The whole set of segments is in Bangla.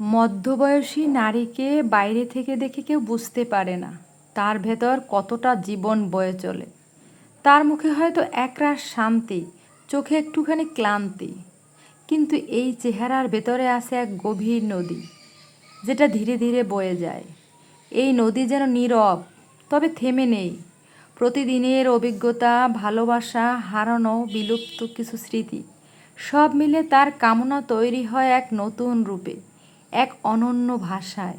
মধ্যবয়সী নারীকে বাইরে থেকে দেখে কেউ বুঝতে পারে না। তার ভেতর কতটা জীবন বয়ে চলে। তার মুখে হয়তো একরাশ শান্তি, চোখে একটুখানি ক্লান্তি। কিন্তু এই চেহারার ভেতরে আছে এক গভীর নদী, যেটা ধীরে ধীরে বয়ে যায়। এই নদী যেন নীরব, তবে থেমে নেই। প্রতিদিনের অভিজ্ঞতা, ভালোবাসা, হারানো, বিলুপ্ত কিছু স্মৃতি, সব মিলে তার কামনা তৈরি হয় এক নতুন রূপে। এক অনন্য ভাষায়।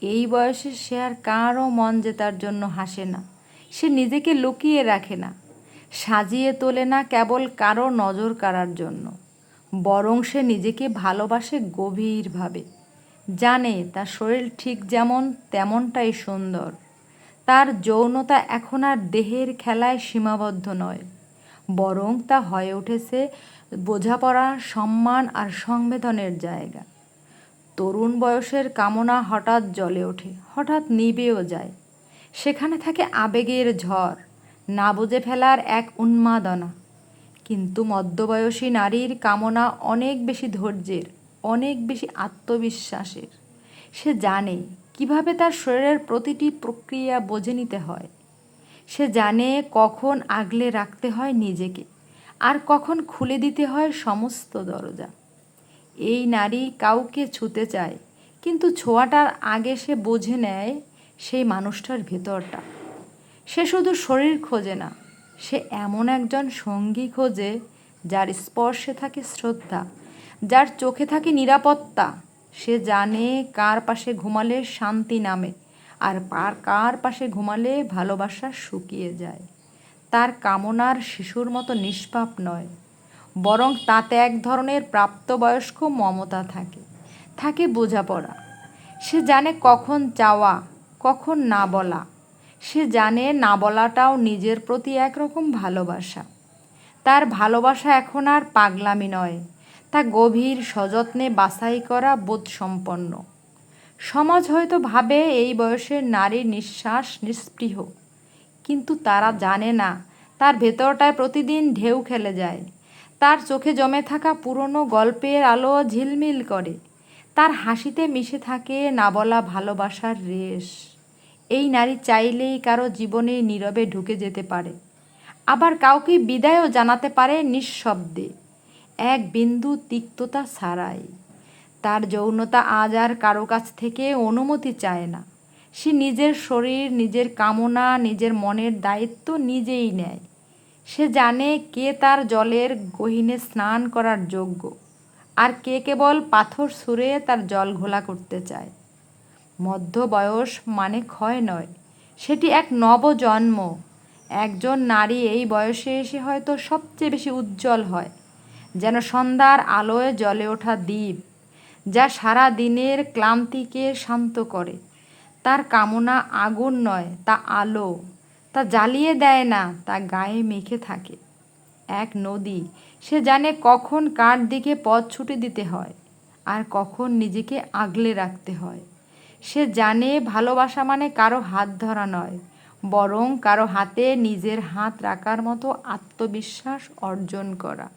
এই বয়সে সে আর কারও মন জেতার জন্য হাসে না। সে নিজেকে লুকিয়ে রাখে না। সাজিয়ে তোলে না কেবল কারও নজর কাড়ার জন্য। বরং সে নিজেকে ভালোবাসে গভীরভাবে। জানে তার শরীর ঠিক যেমন, তেমনটাই সুন্দর। তার যৌনতা এখন আর দেহের খেলায় সীমাবদ্ধ নয়। বরং তা হয়ে উঠেছে বোঝাপড়া, সম্মান আর সংবেদনের জায়গা। তরুণ বয়সের কামনা হঠাৎ জ্বলে ওঠে, হঠাৎ নিবেও যায়। সেখানে থাকে আবেগের ঝড়, না বুঝে ফেলার এক উন্মাদনা। কিন্তু মধ্যবয়সী নারীর কামনা অনেক বেশি ধৈর্যের, অনেক বেশি আত্মবিশ্বাসের। সে জানে কীভাবে তার শরীরের প্রতিটি প্রক্রিয়া বোঝে নিতে হয়। সে জানে কখন আগলে রাখতে হয় নিজেকে, আর কখন খুলে দিতে হয় সমস্ত দরজা। এই নারী কাউকে ছুতে চায়, কিন্তু ছোঁয়াটার আগে সে বুঝে নেয় সেই মানুষটার ভেতরটা। সে শুধু শরীর খোঁজে না, সে এমন একজন সঙ্গী খোঁজে যার স্পর্শে থাকে শ্রদ্ধা, যার চোখে থাকে নিরাপত্তা। সে জানে কার পাশে ঘুমালে শান্তি নামে আর পার কার পাশে ঘুমালে ভালোবাসা শুকিয়ে যায়। তার কামনার শিশুর মতো নিষ্পাপ নয়। বরং তাতে এক ধরনের প্রাপ্তবয়স্ক মমতা থাকে থাকে বোঝাপড়া। সে জানে কখন চাওয়া, কখন না বলা। সে জানে না বলাটাও নিজের প্রতি একরকম ভালোবাসা। তার ভালোবাসা এখন আর পাগলামি নয়, তা গভীর সযত্নে বাছাই করা বোধসম্পন্ন। সমাজ হয়তো ভাবে এই বয়সের নারীর নিঃশ্বাস নিস্পৃহ, কিন্তু তারা জানে না, তার ভেতরটায় প্রতিদিন ঢেউ খেলে যায় তার চোখে জমে থাকা পুরনো গল্পের আলো ঝিলমিল করে। তার হাসিতে মিশে থাকে না বলা ভালোবাসার রেশ। এই নারী চাইলেই কারও জীবনে নীরবে ঢুকে যেতে পারে। আবার কাউকে বিদায়ও জানাতে পারে নিঃশব্দে। এক বিন্দু তিক্ততা ছাড়াই। তার যৌনতা আজ আর কারও কাছ থেকে অনুমতি চায় না। সে নিজের শরীর, নিজের কামনা, নিজের মনের দায়িত্ব নিজেই নেয়। সে জানে কে তার জলের গহিনে স্নান করার যোগ্য, আর কে কেবল পাথর সুরে তার জল ঘোলা করতে চায়। মধ্য বয়স মানে ক্ষয় নয়, সেটি এক নবজন্ম। একজন নারী এই বয়সে এসে হয়তো সবচেয়ে বেশি উজ্জ্বল হয়, যেন সন্ধ্যার আলোয় জ্বলে ওঠা দ্বীপ, যা সারা দিনের ক্লান্তিকে শান্ত করে। তার কামনা আগুন নয়, তা আলো। তা জ্বালিয়ে দেয় না, তা গায়ে মেখে থাকে। এক নদী, সে জানে কখন কার দিকে পথ ছুটে দিতে হয় আর কখন নিজেকে আগলে রাখতে হয়। সে জানে ভালোবাসা মানে কারও হাত ধরা নয়, বরং কারও হাতে নিজের হাত রাখার মতো আত্মবিশ্বাস অর্জন করা।